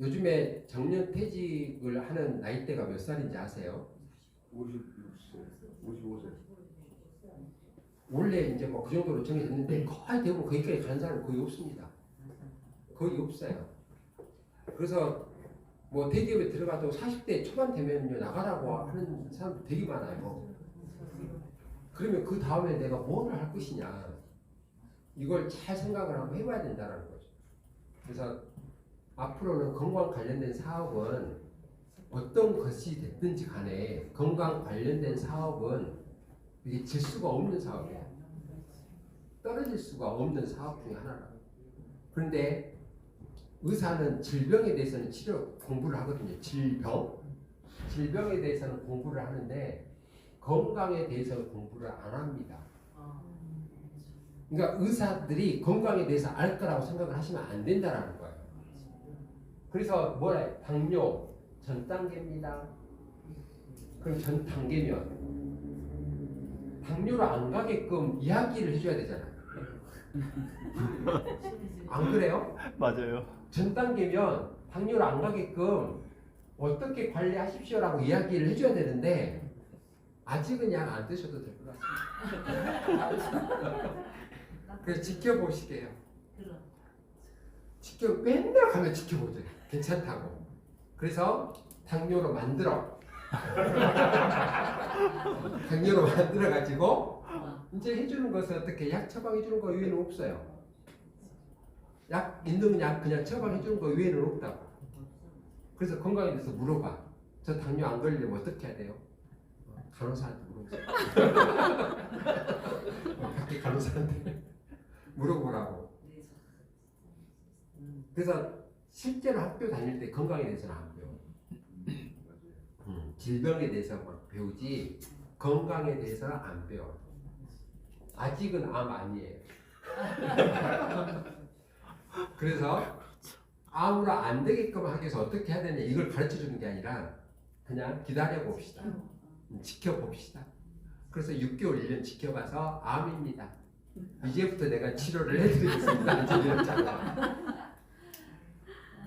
요즘에 정년 퇴직을 하는 나이대가 몇 살인지 아세요? 56세, 55세. 원래 이제 뭐 그 정도로 정해졌는데 거의 대부분 거기까지 간 사람은 거의 없습니다. 거의 없어요. 그래서 뭐 대기업에 들어가도 40대 초반 되면요 나가라고 하는 사람도 되게 많아요. 그러면 그 다음에 내가 뭐를 할 것이냐 이걸 잘 생각을 한번 해봐야 된다는 거죠. 그래서 앞으로는 건강 관련된 사업은 어떤 것이 됐든지 간에 건강 관련된 사업은 이게 질 수가 없는 사업이에요. 떨어질 수가 없는 사업 중에 하나라. 그런데 의사는 질병에 대해서는 치료 공부를 하거든요. 질병. 질병에 대해서는 공부를 하는데 건강에 대해서는 공부를 안 합니다. 그러니까 의사들이 건강에 대해서 알 거라고 생각을 하시면 안 된다라는 거예요. 그래서 뭐라 해? 당뇨 전 단계입니다. 그럼 전 단계면 당뇨로 안 가게끔 이야기를 해줘야 되잖아요. 안 그래요? 맞아요. 전 단계면 당뇨로 안 가게끔 어떻게 관리하십시오라고 이야기를 해줘야 되는데 아직은 약 안 드셔도 될 것 같습니다. 그래서 지켜보시게요. 지켜 맨날 가면 지켜보죠. 괜찮다고. 그래서 당뇨로 만들어. 당뇨로 만들어 가지고 이제 해주는 것은 어떻게 약 처방해 주는 거 외에는 없어요. 약 있는 약 그냥 처방해 주는 거 외에는 없다고. 그래서 건강에 대해서 물어봐. 저 당뇨 안 걸리려면 어떻게 해야 돼요? 어, 간호사한테 물어보세요. 어, 밖에 간호사한테 물어보라고. 그래서 실제로 학교 다닐 때 건강에 대해서는 안 배워. 음, 질병에 대해서 막 배우지 건강에 대해서는 안 배워. 아직은 암 아니에요. 그래서 암으로 안 되게끔 하기 위해서 어떻게 해야 되냐 이걸 가르쳐 주는 게 아니라 그냥 기다려 봅시다. 음, 지켜봅시다. 그래서 6개월 1년 지켜봐서 암입니다. 이제부터 내가 치료를 해드리겠습니다.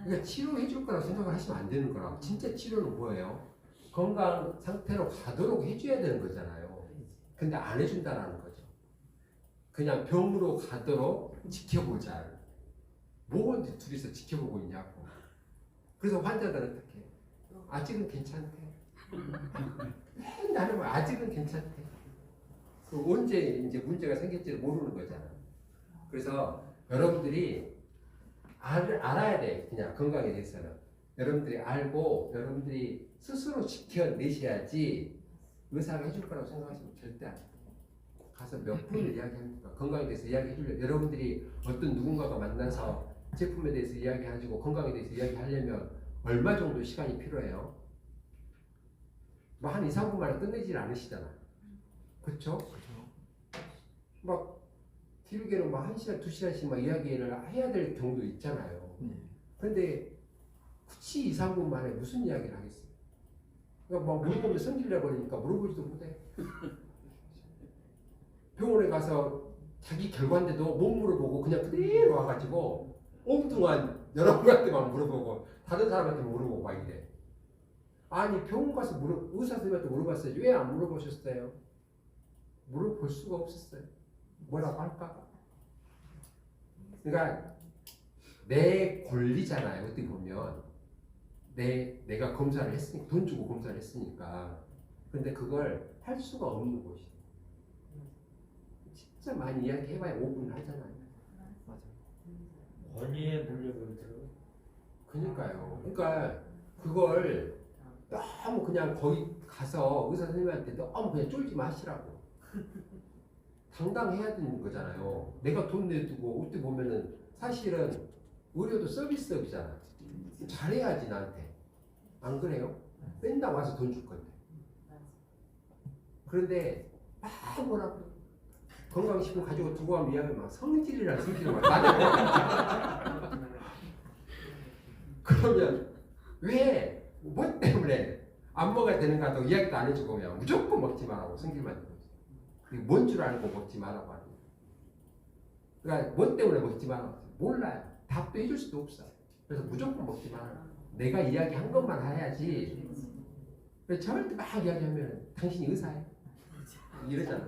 그러니까 치료해 줄 거라고 생각을 하시면 안 되는 거라고. 진짜 치료는 뭐예요? 건강 상태로 가도록 해줘야 되는 거잖아요. 근데 안 해준다라는 거죠. 그냥 병으로 가도록 지켜보자. 뭐 둘이서 지켜보고 있냐고. 그래서 환자들은 어떻게? 아직은 괜찮대. 나는 뭐 아직은 괜찮대. 그 언제 이제 문제가 생길지를 모르는 거잖아. 그래서 여러분들이 알, 알아야 돼. 그냥 건강에 대해서는. 여러분들이 알고 여러분들이 스스로 지켜내셔야지 의사가 해줄 거라고 생각하시면 절대 안 돼. 가서 몇 분을 이야기합니까? 건강에 대해서 이야기해 주려 여러분들이 어떤 누군가가 만나서 제품에 대해서 이야기하시고 건강에 대해서 이야기하려면 얼마 정도 시간이 필요해요? 뭐한 2, 3분 만에 끝내질 않으시잖아. 그쵸? 막 길게는 막 1시간, 2시간씩 막 이야기를 해야 될 경우도 있잖아요. 네. 근데 굳이 2, 3분 만에 무슨 이야기를 하겠어요? 그러니까 막 물어보면 성질내 버리니까 물어보지도 못해. 병원에 가서 자기 결과인데도 못 물어보고 그냥 그대로 와가지고 엉뚱한 여러분한테만 물어보고 다른 사람한테 물어보고 막 이래. 아니 병원 가서 물어 의사 선생님한테 물어봤어요. 왜 안 물어보셨어요? 물어볼 수가 없었어요. 뭐라고 할까? 그러니까 내 권리잖아요. 어떻게 보면 내 내가 검사를 했으니까 돈 주고 검사를 했으니까. 근데 그걸 할 수가 없는 곳이. 진짜 많이 이야기해봐야 5분 하잖아요. 맞아요. 권위에 물려버리더라고. 그러니까요. 그러니까 그걸 너무 그냥 거기 가서 의사 선생님한테 너무 그냥 쫄지 마시라고. 당당해야 되는 거잖아요. 내가 돈 내두고 어떻게 보면은 사실은 의료도 서비스업이잖아. 잘해야지 나한테. 안 그래요? 맨날 와서 돈 줄 건데. 그런데 막 뭐라고 건강식품 가지고 두고 가면 이야기 막 성질이라 성질을 막 나대고 그러면 왜 뭐 때문에 안 먹어야 되는가 도 이야기도 안 해주고 그냥 무조건 먹지 말라고 성질만 뭔줄 알고 먹지 말라고 하는. 그러니까 뭐 때문에 먹지 말라고 몰라요. 답도 해줄 수도 없어요. 그래서 무조건 먹지 말라고 내가 이야기한 것만 해야지. 왜 절대 막 이야기하면 당신이 의사예요? 이러잖아.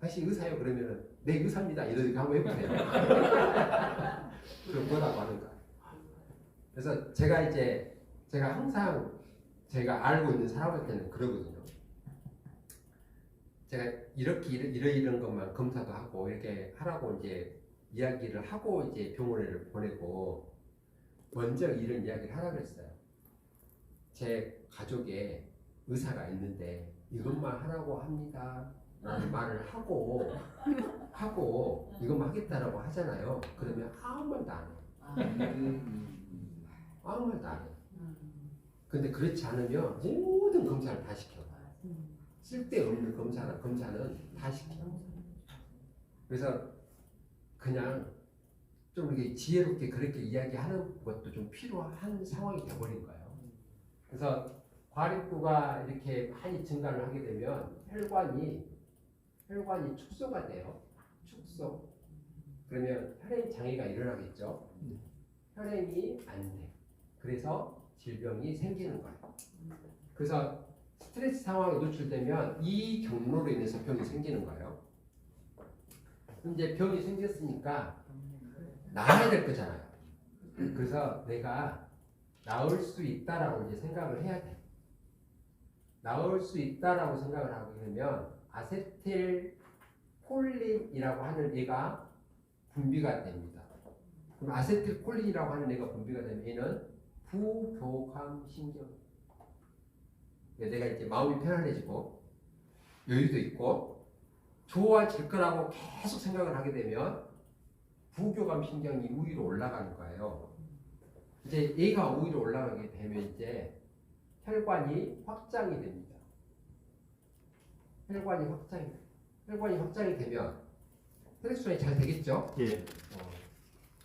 당신 의사예요? 그러면은 네 의사입니다. 이러니까 한번 해보세요. 그럼 뭐라고 하는가? 그래서 제가 이제 제가 항상 제가 알고 있는 사람한테는 그러거든요. 제가 이렇게 이런 이런, 것만 검사도 하고 이렇게 하라고 이제 이야기를 하고 이제 병원을 보내고 먼저 이런 이야기를 하라 그랬어요. 제 가족에 의사가 있는데 이것만 하라고 합니다. 라는 말을 하고 하고 이것만 하겠다라고 하잖아요. 그러면 아무 말도 안 해요. 아무 말도 안 해요. 근데 그렇지 않으면 모든 검사를 다 시켜. 쓸데없는 검사는 검사는 다 시켜. 그래서 그냥 좀 이렇게 지혜롭게 그렇게 이야기하는 것도 좀 필요한 상황이 되어버린 거예요. 그래서 과립구가 이렇게 많이 증가를 하게 되면 혈관이 혈관이 축소가 돼요. 축소. 그러면 혈행 장애가 일어나겠죠. 혈행이 안 돼. 그래서 질병이 생기는 거예요. 그래서 스트레스 상황에 노출되면 이 경로로 인해서 병이 생기는 거예요. 이제 병이 생겼으니까 나아야 될 거잖아요. 그래서 내가 나을 수 있다라고 이제 생각을 해야 돼. 나을 수 있다라고 생각을 하게 되면 아세틸 콜린이라고 하는 애가 분비가 됩니다. 그럼 아세틸 콜린이라고 하는 애가 분비가 되면 얘는 부교감 신경. 내가 이제 마음이 편안해지고 여유도 있고 좋아질 거라고 계속 생각을 하게 되면 부교감 신경이 위로 올라가는 거예요. 이제 얘가 위로 올라가게 되면 이제 혈관이 확장이 됩니다. 혈관이 확장이 혈관이 확장이 되면 혈액순환이 잘 되겠죠? 예. 어,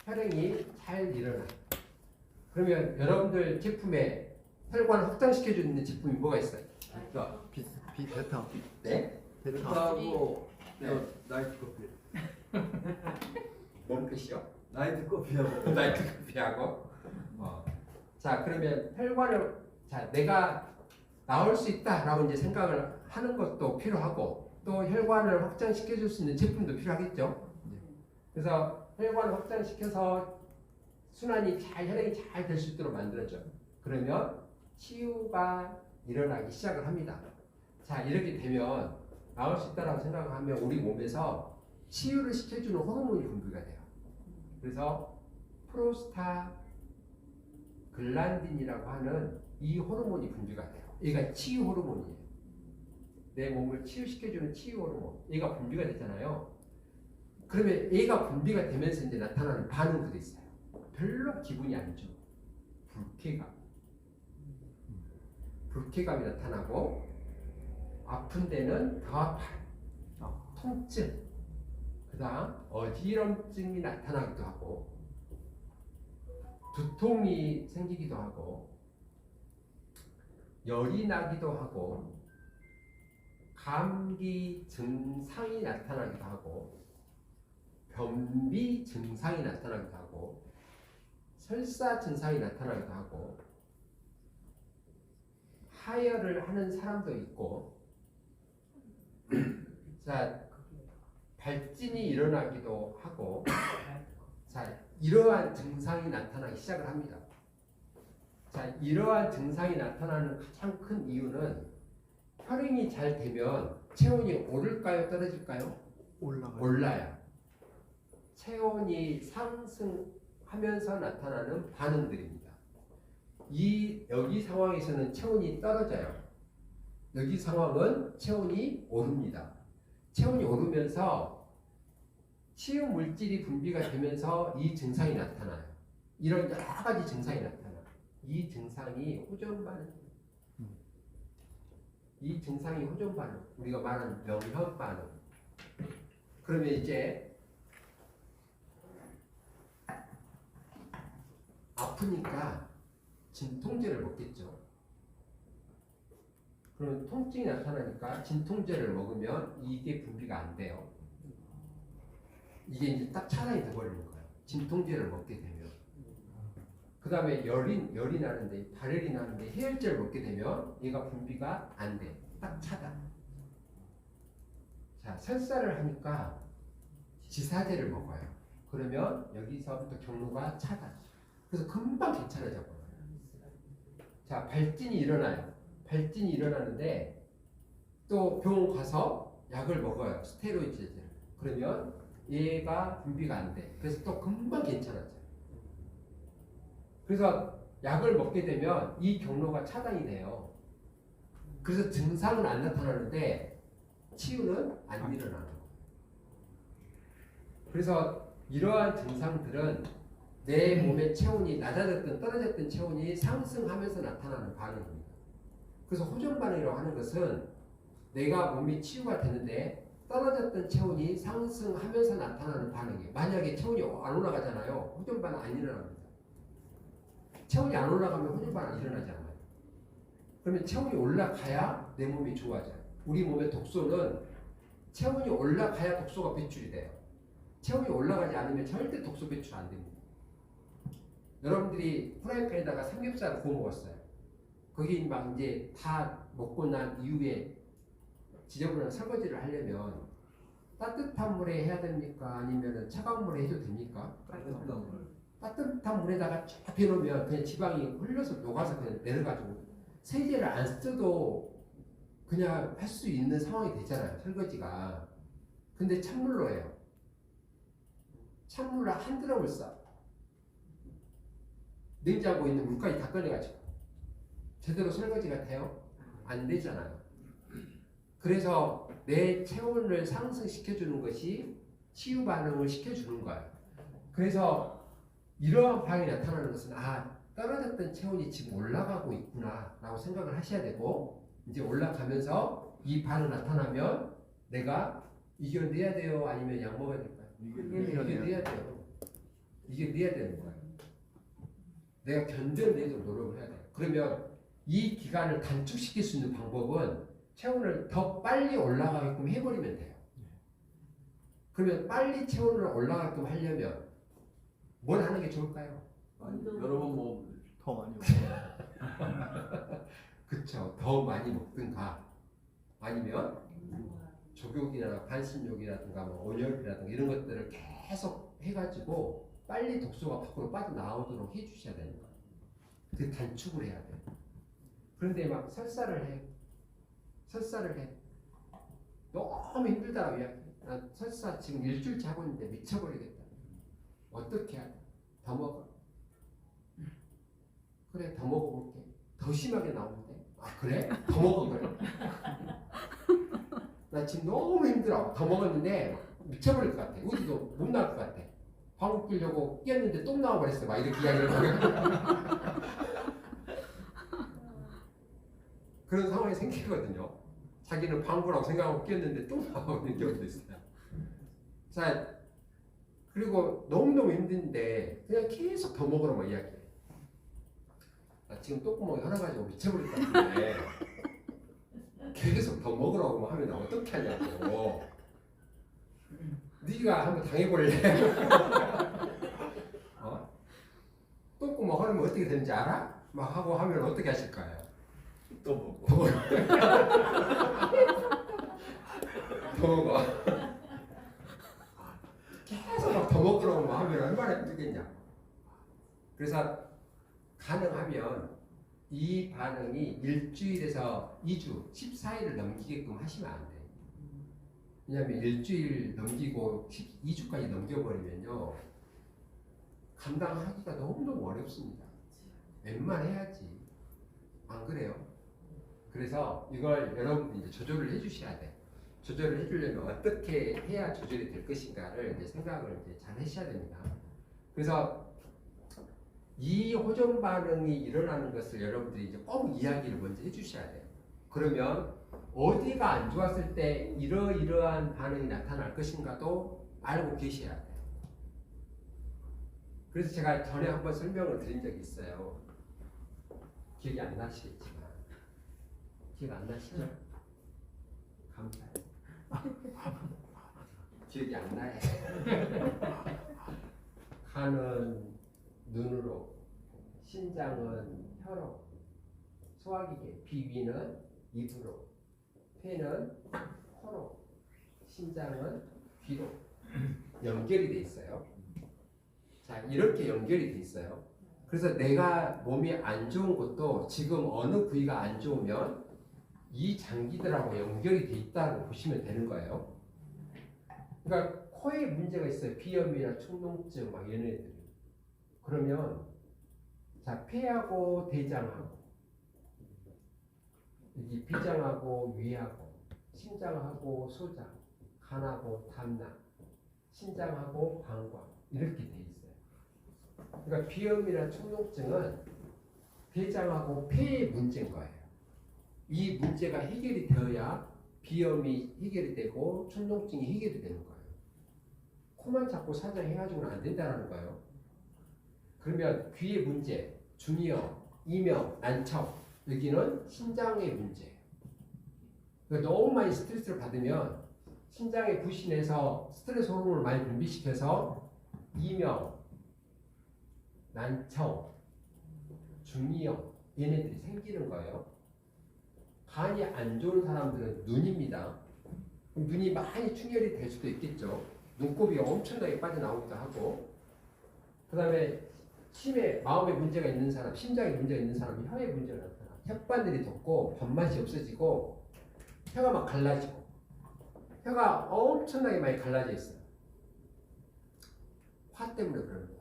혈행이 잘 일어나. 그러면 여러분들 제품에 혈관을 확장시켜 주는 제품이 뭐가 있어요? 비, 비 베타. 네? 베타하고 네, 나이트 커피. 뭔 뜻이요? 나이트 커피하고. 나이트 커피하고. 어. 자 그러면 혈관을 자 내가 나올 수 있다라고 이제 생각을 하는 것도 필요하고 또 혈관을 확장시켜 줄 수 있는 제품도 필요하겠죠. 그래서 혈관을 확장시켜서 순환이 잘 혈액이 잘 될 수 있도록 만들어져. 그러면 치유가 일어나기 시작을 합니다. 자 이렇게 되면 나올 수 있다라고 생각하면 우리 몸에서 치유를 시켜주는 호르몬이 분비가 돼요. 그래서 프로스타 글란딘이라고 하는 이 호르몬이 분비가 돼요. 얘가 치유 호르몬이에요. 내 몸을 치유시켜주는 치유 호르몬. 얘가 분비가 되잖아요. 그러면 얘가 분비가 되면서 이제 나타나는 반응들이 있어요. 별로 기분이 안 좋아. 불쾌감. 불쾌감이 나타나고 아픈 데는 더 아파요. 통증. 그 다음 어지럼증이 나타나기도 하고 두통이 생기기도 하고 열이 나기도 하고 감기 증상이 나타나기도 하고 변비 증상이 나타나기도 하고 설사 증상이 나타나기도 하고 하혈을 하는 사람도 있고 자 발진이 일어나기도 하고 자 이러한 증상이 나타나기 시작을 합니다. 자 이러한 증상이 나타나는 가장 큰 이유는 혈행이 잘 되면 체온이 오를까요 떨어질까요? 올라가. 올라요. 체온이 상승하면서 나타나는 반응들입니다. 이 여기 상황에서는 체온이 떨어져요. 여기 상황은 체온이 오릅니다. 체온이 오르면서 치유 물질이 분비가 되면서 이 증상이 나타나요. 이런 여러 가지 증상이 나타나. 이 증상이 호전 반응. 이 증상이 호전 반응. 우리가 말하는 명현 반응. 그러면 이제 아프니까 진통제를 먹겠죠. 그러면 통증이 나타나니까 진통제를 먹으면 이게 분비가 안 돼요. 이게 이제 딱 차단이 돼버리는 거예요. 진통제를 먹게 되면. 그 다음에 열이 열이 나는데 발열이 나는데 해열제를 먹게 되면 얘가 분비가 안 돼. 딱 차다. 자 설사를 하니까 지사제를 먹어요. 그러면 여기서부터 경로가 차다. 그래서 금방 괜찮아져. 자 발진이 일어나요. 발진이 일어나는데 또 병원 가서 약을 먹어요. 스테로이드제를. 그러면 얘가 분비가 안 돼. 그래서 또 금방 괜찮아져요. 그래서 약을 먹게 되면 이 경로가 차단이 돼요. 그래서 증상은 안 나타나는데 치유는 안 일어나는 거예요. 그래서 이러한 증상들은 내 몸의 체온이 낮아졌든 떨어졌든 체온이 상승하면서 나타나는 반응입니다. 그래서 호전 반응이라고 하는 것은 내가 몸이 치유가 되는데 떨어졌던 체온이 상승하면서 나타나는 반응이에요. 만약에 체온이 안 올라가잖아요. 호전 반응 안 일어납니다. 체온이 안 올라가면 호전 반응 일어나지 않아요. 그러면 체온이 올라가야 내 몸이 좋아져요. 우리 몸의 독소는 체온이 올라가야 독소가 배출이 돼요. 체온이 올라가지 않으면 절대 독소 배출 안 됩니다. 여러분들이 프라이팬에다가 삼겹살을 구워 먹었어요. 거기 막 이제 다 먹고 난 이후에 지저분한 설거지를 하려면 따뜻한 물에 해야 됩니까? 아니면 차가운 물에 해도 됩니까? 따뜻한 물. 따뜻한 물에다가 쫙 해놓으면 그냥 지방이 흘러서 녹아서 그냥 내려가지고 세제를 안 써도 그냥 할 수 있는 상황이 되잖아요 설거지가 근데 찬물로 해요 찬물로 한 드럼을 써 냉장고에 있는 물까지 다 꺼내가지고 제대로 설거지가 돼요? 안 되잖아요. 그래서 내 체온을 상승시켜주는 것이 치유 반응을 시켜주는 거예요. 그래서 이러한 반응이 나타나는 것은 아 떨어졌던 체온이 지금 올라가고 있구나 라고 생각을 하셔야 되고 이제 올라가면서 이 반응 나타나면 내가 이겨내야 돼요? 아니면 약 먹어야 될까요? 이겨내야 돼요. 이겨내야 되는 거예요 내가 견뎌내도록 노력을 해야 돼요 그러면 이 기간을 단축시킬 수 있는 방법은 체온을 더 빨리 올라가게끔 해버리면 돼요 그러면 빨리 체온을 올라가게끔 하려면 뭘 하는 게 좋을까요? 여러 번 먹으면 더 많이 먹어. 그쵸. 더 많이 먹든가 아니면 족욕이나 반신욕이라든가 뭐 온열이라든가 이런 것들을 계속 해가지고 빨리 독소가 밖으로 빠져나오도록 해주셔야 되는 거예요. 그 단축을 해야 돼요. 그런데 막 설사를 해. 설사를 해. 너무 이야기. 나 설사 지금 일주일째 하고 있는데 미쳐버리겠다. 어떻게 해야 돼? 더 먹어. 그래, 더 먹어볼게. 더 심하게 나오는데. 아, 그래? 더 먹어, 그래. 나 지금 너무 힘들어. 더 먹었는데 미쳐버릴 것 같아. 우리도 못 나올 것 같아. 방귀 끼려고 끼었는데 똥 나와버렸어. 막 이렇게 이야기를. 그런 상황이 생기거든요. 자기는 방구라고 생각하고 끼었는데 똥 나오는 경우도 있어요. 자, 그리고 너무너무 힘든데 그냥 계속 더 먹으라고 이야기해. 나 지금 똥구멍이 하나 가지고 미쳐버릴 것 같은데 계속 더 먹으라고 하면 나 어떻게 하냐고. 네가 한번 당해볼래? 어? 똥구멍 하면 어떻게 되는지 알아? 막 하고 하면 어떻게 하실 거예요? 또 먹고. 더 먹어. 계속 막 더 먹으라고 막 하면 얼마나 힘들겠냐. 그래서 가능하면 이 반응이 일주일에서 2주, 14일을 넘기게끔 하시면 안 돼요. 왜냐하면 일주일 넘기고 2주까지 넘겨버리면요. 감당하기가 너무너무 어렵습니다. 웬만해야지. 안 그래요? 그래서 이걸 여러분들이 이제 조절을 해주셔야 돼. 조절을 해주려면 어떻게 해야 조절이 될 것인가를 이제 생각을 이제 잘 하셔야 됩니다. 그래서 이 호전 반응이 일어나는 것을 여러분들이 이제 꼭 이야기를 먼저 해주셔야 돼요. 그러면 어디가 안 좋았을 때 이러이러한 반응이 나타날 것인가도 알고 계셔야 돼요. 그래서 제가 전에 한번 설명을 드린 적이 있어요. 기억이 안 나시겠지만 기억 안 나시죠? 감사해요. 기억이 안 나요. 간은 눈으로 신장은 혀로, 소화기계, 비위는 입으로, 폐는 코로, 심장은 귀로 연결이 돼 있어요. 자 이렇게 연결이 돼 있어요. 그래서 내가 몸이 안 좋은 것도 지금 어느 부위가 안 좋으면 이 장기들하고 연결이 돼 있다고 보시면 되는 거예요. 그러니까 코에 문제가 있어요. 비염이나 충농증 막 이런 애들. 그러면 자 폐하고 대장하고 여기 비장하고 위하고 심장하고 소장, 간하고 담낭, 신장하고 방광 이렇게 돼 있어요. 그러니까 비염이나 충농증은 대장하고 폐의 문제인 거예요. 이 문제가 해결이 되어야 비염이 해결이 되고 충농증이 해결이 되는 거예요. 코만 자꾸 사장 해가지고는 안 된다는 거예요. 그러면 귀의 문제, 중이염, 이명, 난청 여기는 신장의 문제예요. 그러니까 너무 많이 스트레스를 받으면 신장에 부신해서 스트레스 호르몬을 많이 분비시켜서 이명, 난청, 중이염 얘네들이 생기는 거예요. 간이 안 좋은 사람들은 눈입니다. 눈이 많이 충혈이 될 수도 있겠죠. 눈곱이 엄청나게 빠져나오기도 하고 그 다음에 심에 마음에 문제가 있는 사람, 심장에 문제가 있는 사람이 혀에 문제가 나타나 혓바늘이 돋고 밥맛이 없어지고 혀가 막 갈라지고 혀가 엄청나게 많이 갈라져 있어요. 화 때문에 그러는 거예요.